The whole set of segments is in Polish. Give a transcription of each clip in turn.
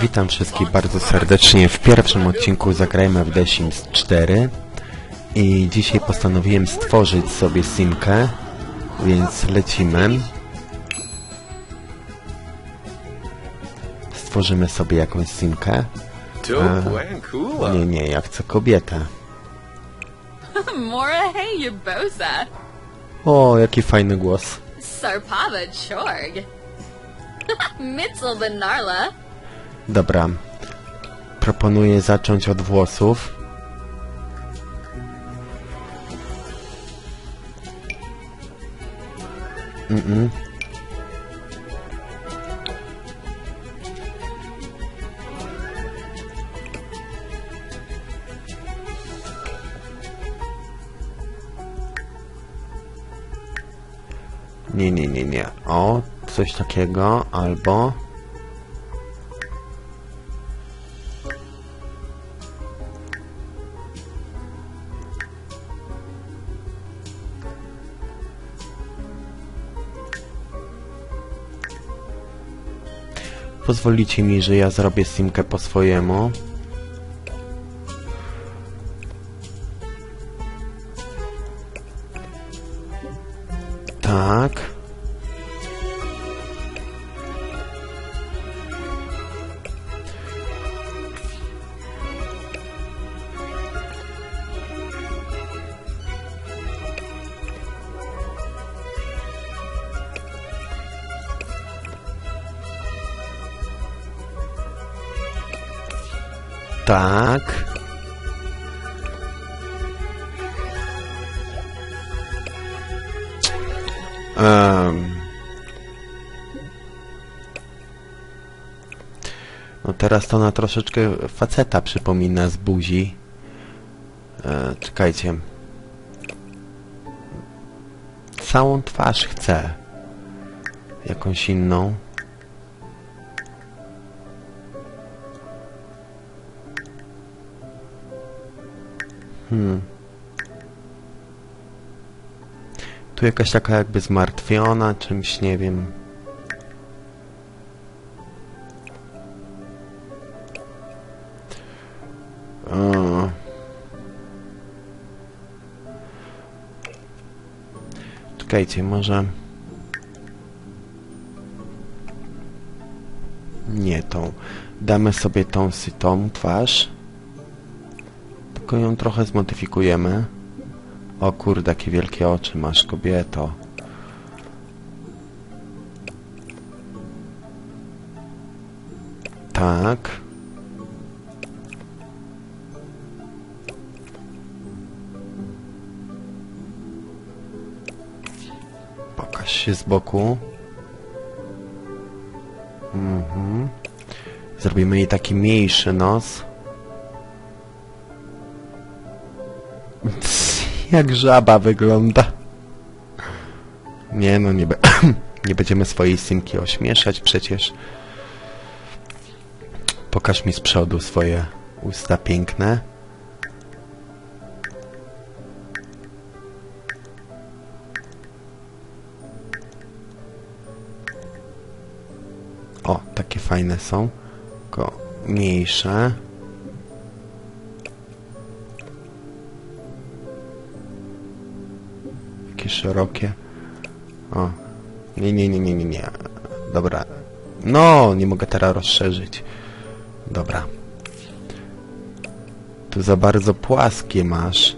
Witam wszystkich bardzo serdecznie w pierwszym odcinku Zagrajmy w The Sims 4 i dzisiaj postanowiłem stworzyć sobie simkę, więc lecimy. Stworzymy sobie jakąś simkę. Tupuenkula. Nie, nie, ja chcę kobietę. Mora hey Yabosa. O, jaki fajny głos. Sarpava Chorg. Mitzel the Narla. Dobra. Proponuję zacząć od włosów. Mm-mm. Nie, nie, nie, nie. O, coś takiego, albo... Pozwolicie mi, że ja zrobię simkę po swojemu. Tak. Em. No teraz to na troszeczkę faceta przypomina z buzi. E, czekajcie. Całą twarz chcę. Jakąś inną. Hmm. Tu jakaś taka jakby zmartwiona czymś, nie wiem. O. Czekajcie, może... Nie tą. Damy sobie tą sytą twarz. Tylko ją trochę zmodyfikujemy. O kurde, jakie wielkie oczy masz, kobieto. Tak. Pokaż się z boku. Mhm. Zrobimy jej taki mniejszy nos. Jak żaba wygląda. Nie no, nie, be nie będziemy swojej simki ośmieszać przecież. Pokaż mi z przodu swoje usta piękne. O, takie fajne są. Tylko mniejsze. Takie szerokie. O. Nie, nie, nie, nie, nie, nie. Dobra. No, nie mogę teraz rozszerzyć. Dobra. Tu za bardzo płaskie masz.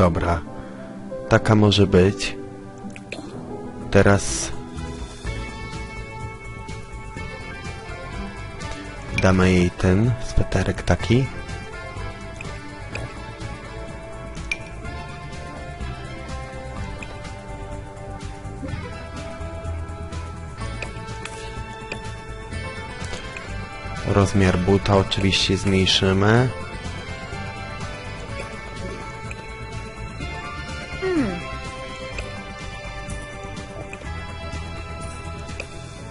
Dobra. Taka może być. Teraz damy jej ten sweterek taki. Rozmiar buta oczywiście zmniejszymy.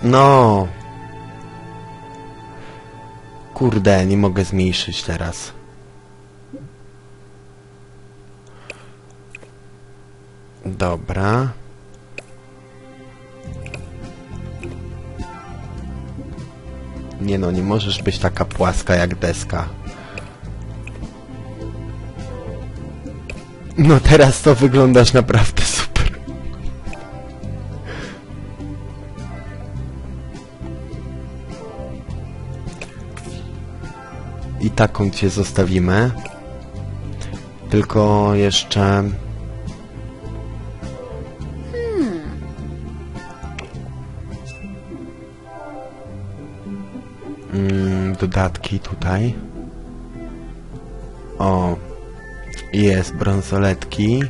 No. Kurde, nie mogę zmniejszyć teraz. Dobra. Nie no, nie możesz być taka płaska jak deska. No teraz to wyglądasz naprawdę taką cię zostawimy. Tylko jeszcze... Mm, dodatki tutaj. O, jest brązoletki.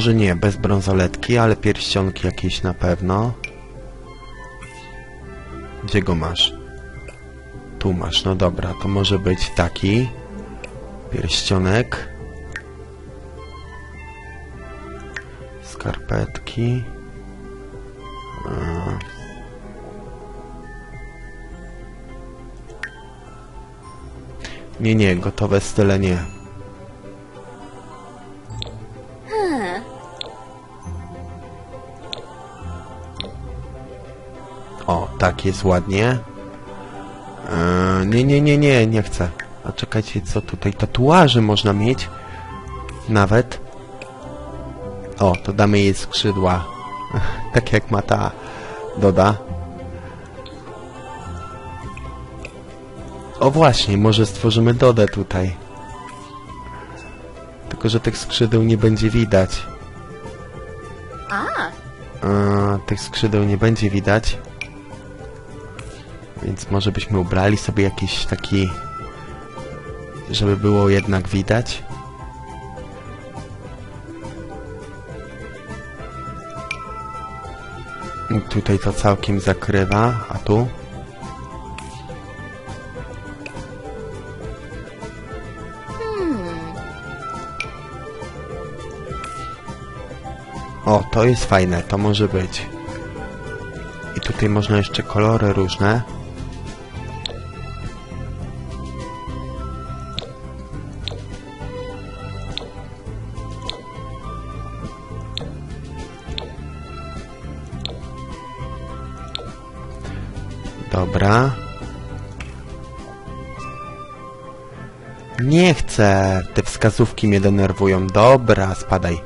Może nie, bez brązoletki, ale pierścionki jakieś na pewno. Gdzie go masz? Tu masz, no dobra, to może być taki pierścionek. Skarpetki. Nie, nie, gotowe style nie. O, tak jest ładnie. Eee, nie, nie, nie, nie, nie chcę. A czekajcie, co tutaj? Tatuaże można mieć. Nawet. O, to damy jej skrzydła. tak jak ma ta Doda. O właśnie, może stworzymy Dodę tutaj. Tylko, że tych skrzydeł nie będzie widać. Ah, Eee, tych skrzydeł nie będzie widać. Więc może byśmy ubrali sobie jakiś taki... Żeby było jednak widać. Tutaj to całkiem zakrywa, a tu? O, to jest fajne, to może być. I tutaj można jeszcze kolory różne. Te wskazówki mnie denerwują. Dobra, spadaj.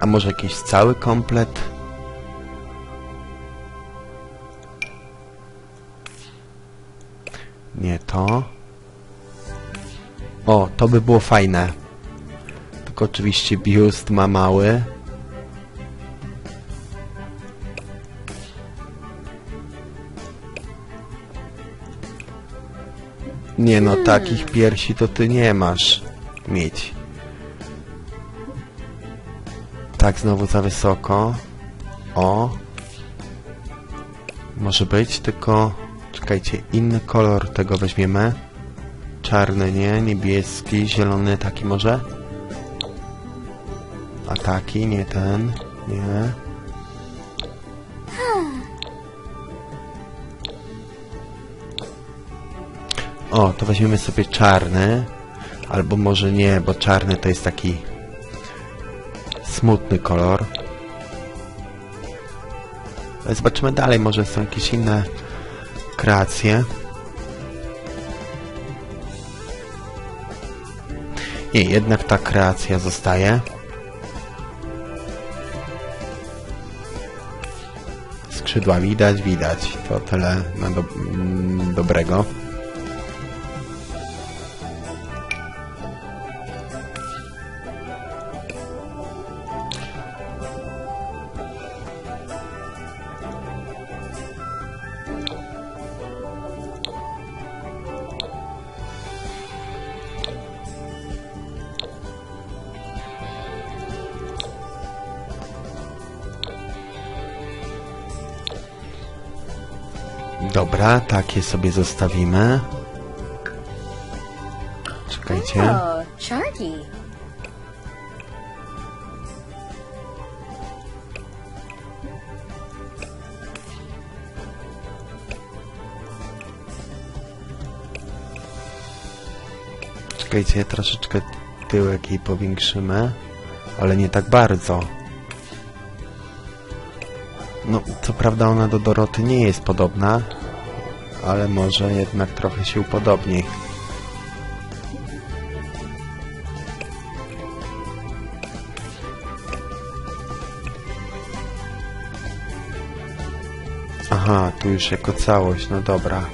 A może jakiś cały komplet? Nie to. O, to by było fajne. Tylko oczywiście biust ma mały. Nie no, takich piersi to ty nie masz mieć. Tak, znowu za wysoko. O. Może być, tylko... Czekajcie, inny kolor tego weźmiemy. Czarny nie, niebieski, zielony taki może? Taki, nie ten, nie. O, to weźmiemy sobie czarny. Albo może nie, bo czarny to jest taki smutny kolor. Zobaczymy dalej, może są jakieś inne kreacje. Nie, jednak ta kreacja zostaje. Skrzydła widać, widać. To tyle na do, dobrego. Dobra, takie sobie zostawimy. Czekajcie. Oh, Sharky. Czekajcie, troszeczkę tyłek jej powiększymy, ale nie tak bardzo. No, co prawda ona do Doroty nie jest podobna, ale może jednak trochę się upodobni. Aha, tu już jako całość, no dobra.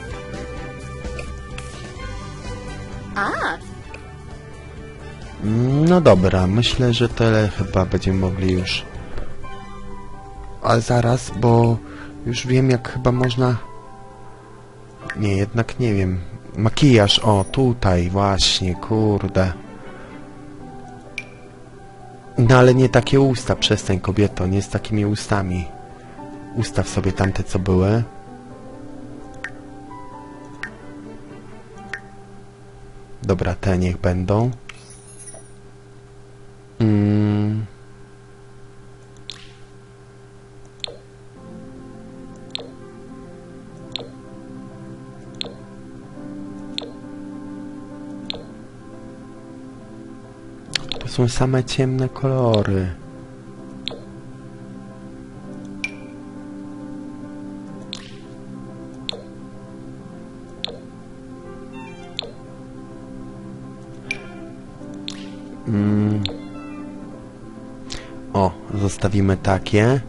No dobra, myślę, że tyle chyba będziemy mogli już. Ale zaraz, bo już wiem jak chyba można... Nie, jednak nie wiem. Makijaż, o, tutaj, właśnie, kurde. No ale nie takie usta, przestań kobieto, nie z takimi ustami. Ustaw sobie tamte, co były. Dobra, te niech będą. Mm. Są same ciemne kolory. Mm. O, zostawimy takie.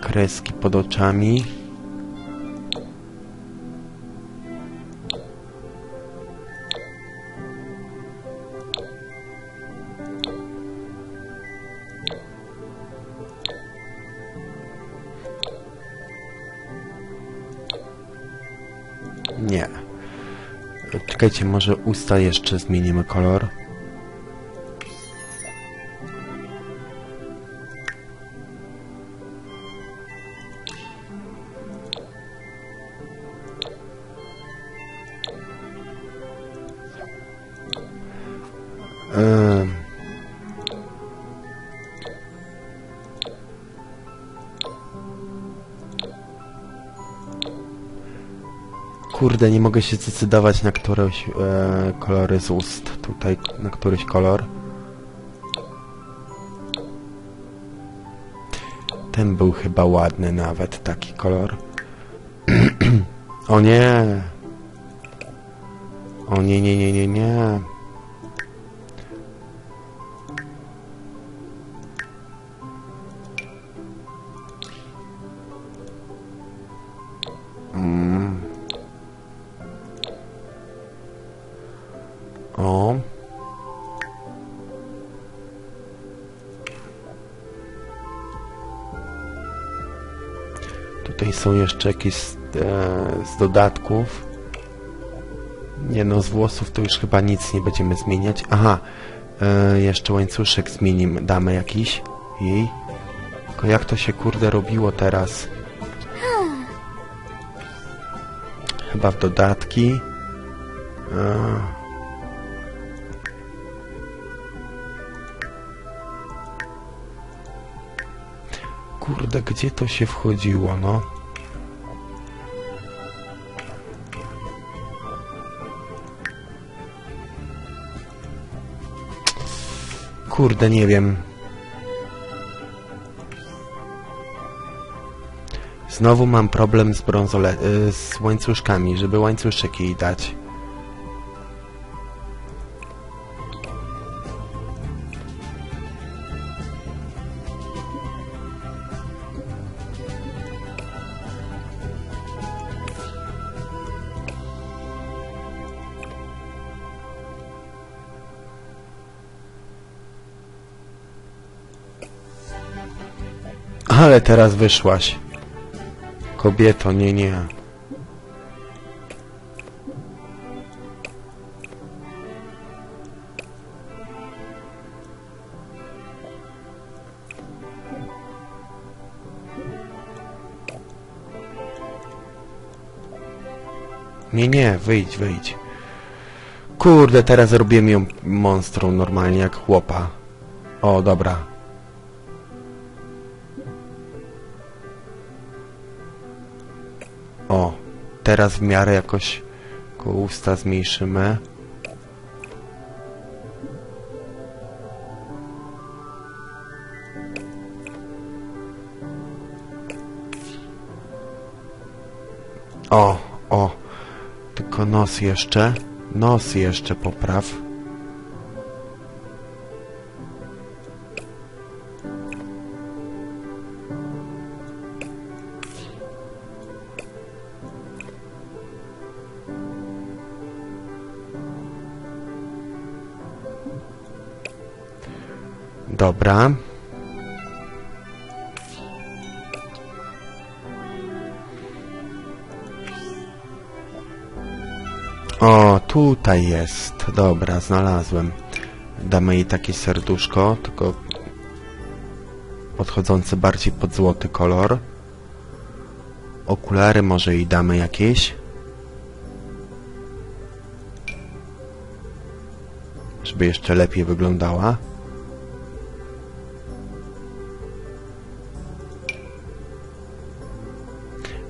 Kreski pod oczami. Czekajcie, może usta jeszcze zmienimy kolor. Ym. Kurde, nie mogę się zdecydować na któreś e, kolory z ust. Tutaj na któryś kolor. Ten był chyba ładny nawet, taki kolor. o nie! O nie, nie, nie, nie, nie. Tutaj są jeszcze jakieś e, z dodatków. Nie no, z włosów to już chyba nic nie będziemy zmieniać. Aha, e, jeszcze łańcuszek zmienimy, damy jakiś jej. Tylko jak to się kurde robiło teraz? Chyba w dodatki. E, Kurde, gdzie to się wchodziło, no? Kurde, nie wiem. Znowu mam problem z brązole... y, z łańcuszkami, żeby łańcuszek jej dać. Ale teraz wyszłaś. Kobieto, nie, nie. Nie, nie, wyjdź, wyjdź. Kurde, teraz zrobiłem ją monstrum normalnie, jak chłopa. O, dobra. O, teraz w miarę jakoś go usta zmniejszymy. O, o, tylko nos jeszcze. Nos jeszcze popraw. Dobra. O, tutaj jest. Dobra, znalazłem. Damy jej takie serduszko, tylko podchodzące bardziej pod złoty kolor. Okulary może jej damy jakieś. Żeby jeszcze lepiej wyglądała.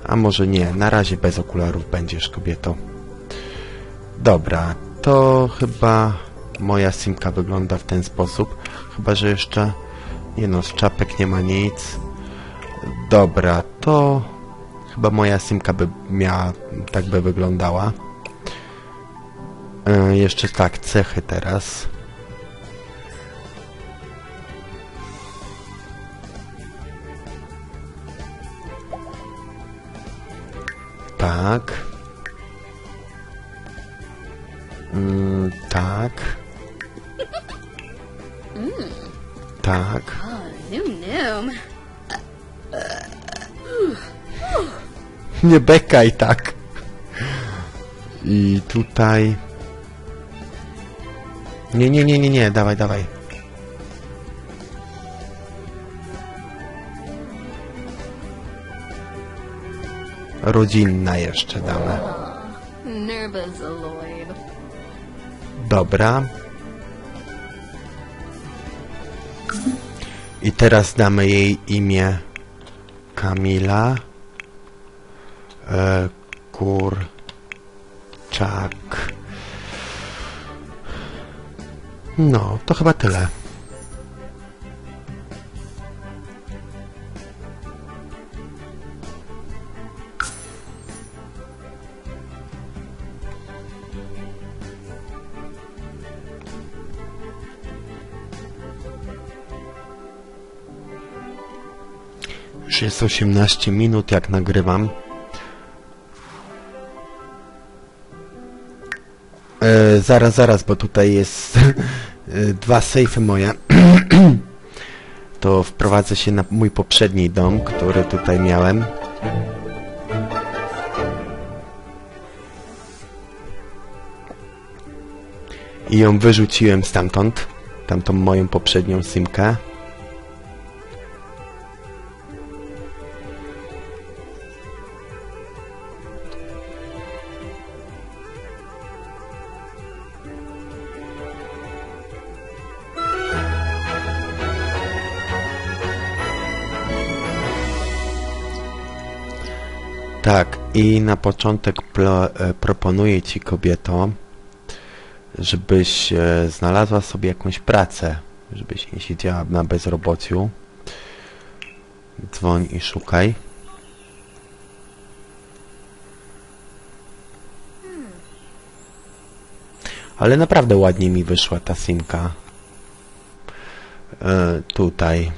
A może nie, na razie bez okularów będziesz kobieto. Dobra, to chyba moja simka wygląda w ten sposób. Chyba, że jeszcze... Nie no, z czapek nie ma nic. Dobra, to... Chyba moja simka by miała... Tak by wyglądała. E, jeszcze tak, cechy teraz. Tak. Mm, tak. Tak. Nie bekaj tak. I tutaj... Nie, nie, nie, nie, nie, dawaj, dawaj. Rodzinna jeszcze damy. Dobra. I teraz damy jej imię Kamila. E, kurczak. No, to chyba tyle. Jest 18 minut, jak nagrywam. E, zaraz, zaraz, bo tutaj jest e, dwa sejfy moje. to wprowadzę się na mój poprzedni dom, który tutaj miałem. I ją wyrzuciłem stamtąd, tamtą moją poprzednią simkę. Tak, i na początek e, proponuję Ci, kobieto, żebyś e, znalazła sobie jakąś pracę, żebyś nie siedziała na bezrobociu. Dzwoń i szukaj. Ale naprawdę ładnie mi wyszła ta simka. E, tutaj.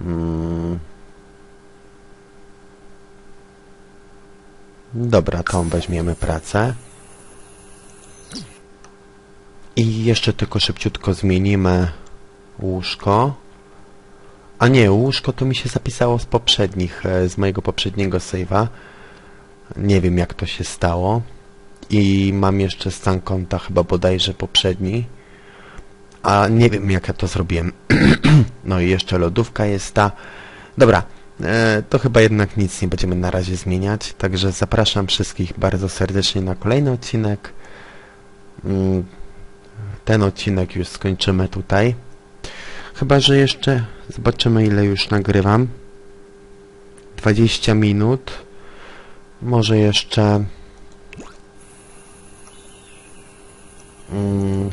Mm. Dobra, tą weźmiemy pracę. I jeszcze tylko szybciutko zmienimy łóżko. A nie, łóżko to mi się zapisało z poprzednich, e, z mojego poprzedniego save'a. Nie wiem jak to się stało. I mam jeszcze stan konta chyba bodajże poprzedni. A nie wiem jak ja to zrobiłem. no i jeszcze lodówka jest ta. Dobra, to chyba jednak nic nie będziemy na razie zmieniać, także zapraszam wszystkich bardzo serdecznie na kolejny odcinek. Mm, Ten odcinek już skończymy tutaj. Chyba, że jeszcze zobaczymy ile już nagrywam. 20 minut. Może jeszcze... Mm.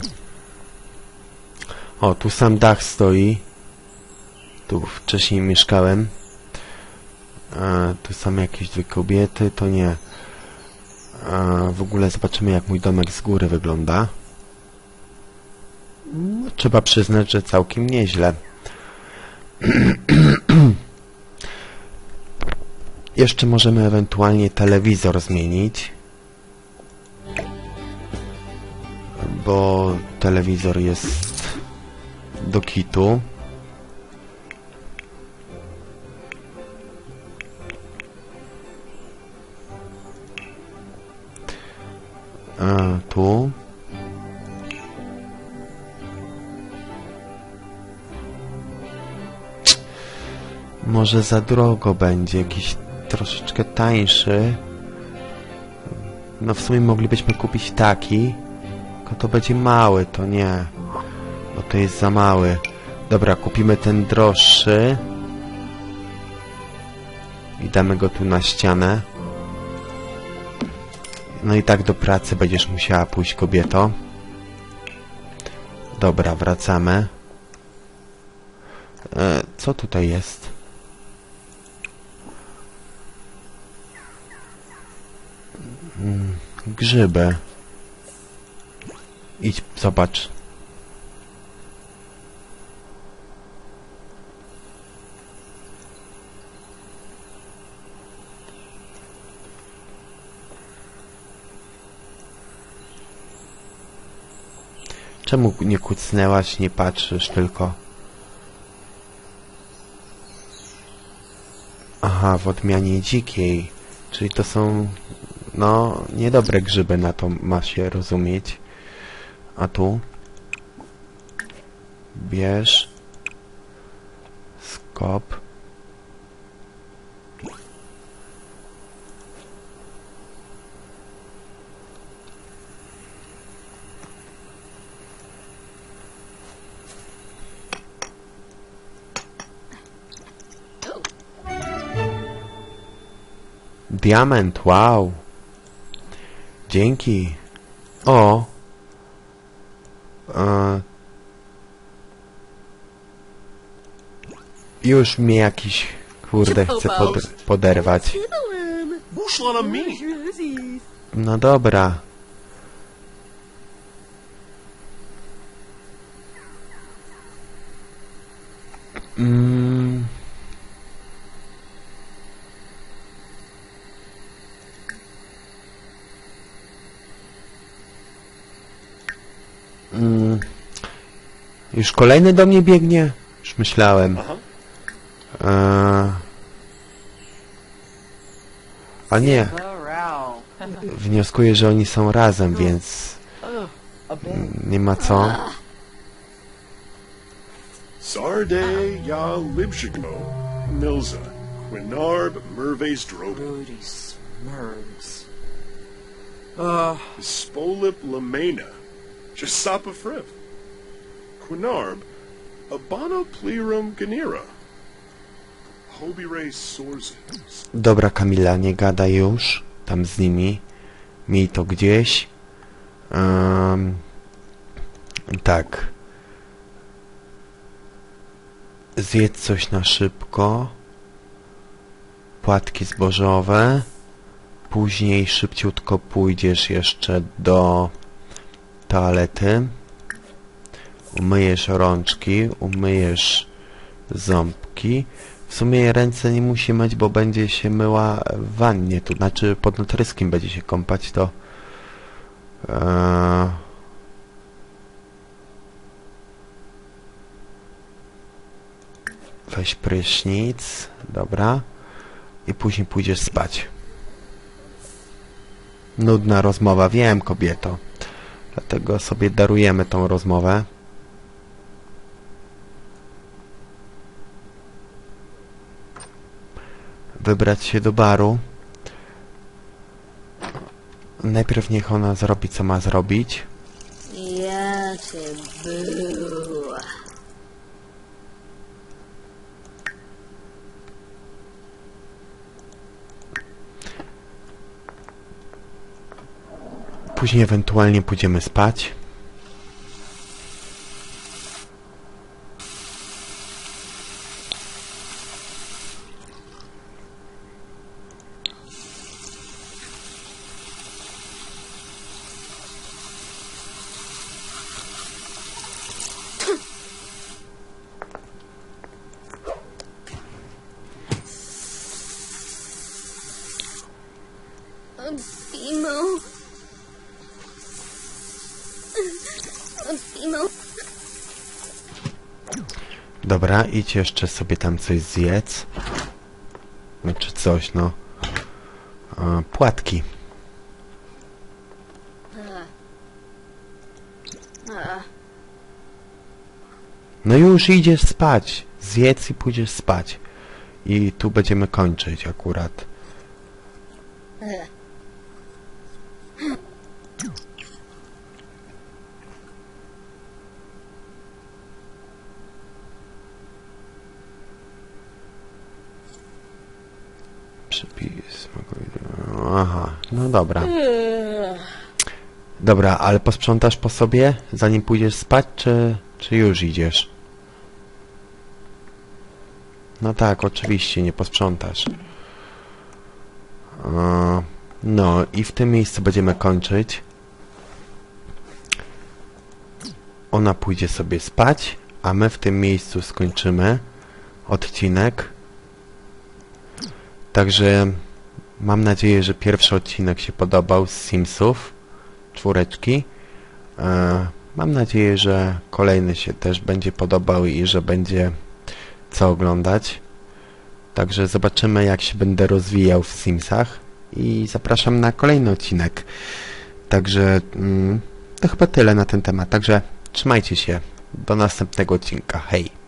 O, tu sam dach stoi. Tu wcześniej mieszkałem. E, tu są jakieś dwie kobiety, to nie. E, w ogóle zobaczymy jak mój domek z góry wygląda. No, trzeba przyznać, że całkiem nieźle. Jeszcze możemy ewentualnie telewizor zmienić. Bo telewizor jest do kitu. A, tu. Może za drogo będzie, jakiś troszeczkę tańszy. No w sumie moglibyśmy kupić taki, tylko to będzie mały, to nie. Bo to jest za mały. Dobra, kupimy ten droższy. I damy go tu na ścianę. No i tak do pracy będziesz musiała pójść, kobieto. Dobra, wracamy. E, co tutaj jest? Mm, grzyby. Idź, zobacz. Czemu nie kucnęłaś, nie patrzysz tylko? Aha, w odmianie dzikiej. Czyli to są, no, niedobre grzyby na to ma się rozumieć. A tu? Bierz. Skop. Diament, wow. Dzięki. O. E. Już mnie jakiś, kurde, chce pod, poderwać. Me. No dobra. Mm. Już kolejny do mnie biegnie? Już myślałem. Aha. Eee. A nie, wnioskuję, że oni są razem, więc nie ma co. Sarde ya Libshigmo. Milza. Quinarb Merves Drobe. Rudy Smurgs. Uh, Spolip Lamena. Jasapa Frith. Quinarb. Sorzin. Dobra, Kamila, nie gadaj już tam z nimi. Miej to gdzieś. Em, tak. Zjedz coś na szybko. Płatki zbożowe. Później szybciutko pójdziesz jeszcze do toalety. Umyjesz rączki, umyjesz ząbki. W sumie ręce nie musi myć, bo będzie się myła w wannie, to znaczy pod natryskiem będzie się kąpać, to... Eee... Weź prysznic, dobra. I później pójdziesz spać. Nudna rozmowa, wiem kobieto. Dlatego sobie darujemy tą rozmowę. Wybrać się do baru. Najpierw niech ona zrobi, co ma zrobić. Ja cię boo. Później ewentualnie pójdziemy spać. Emo. Emo. Dobra, idź jeszcze sobie tam coś zjedz. Czy coś, no. E, płatki. No już idziesz spać. Zjedz i pójdziesz spać. I tu będziemy kończyć akurat. Przepis. Aha, no dobra. Dobra, ale posprzątasz po sobie, zanim pójdziesz spać, czy, czy już idziesz? No tak, oczywiście, nie posprzątasz. No i w tym miejscu będziemy kończyć. Ona pójdzie sobie spać, a my w tym miejscu skończymy odcinek. Także mam nadzieję, że pierwszy odcinek się podobał z Simsów czwóreczki. E, mam nadzieję, że kolejny się też będzie podobał i że będzie co oglądać. Także zobaczymy, jak się będę rozwijał w Simsach i zapraszam na kolejny odcinek. Także mm, to chyba tyle na ten temat. Także trzymajcie się. Do następnego odcinka. Hej!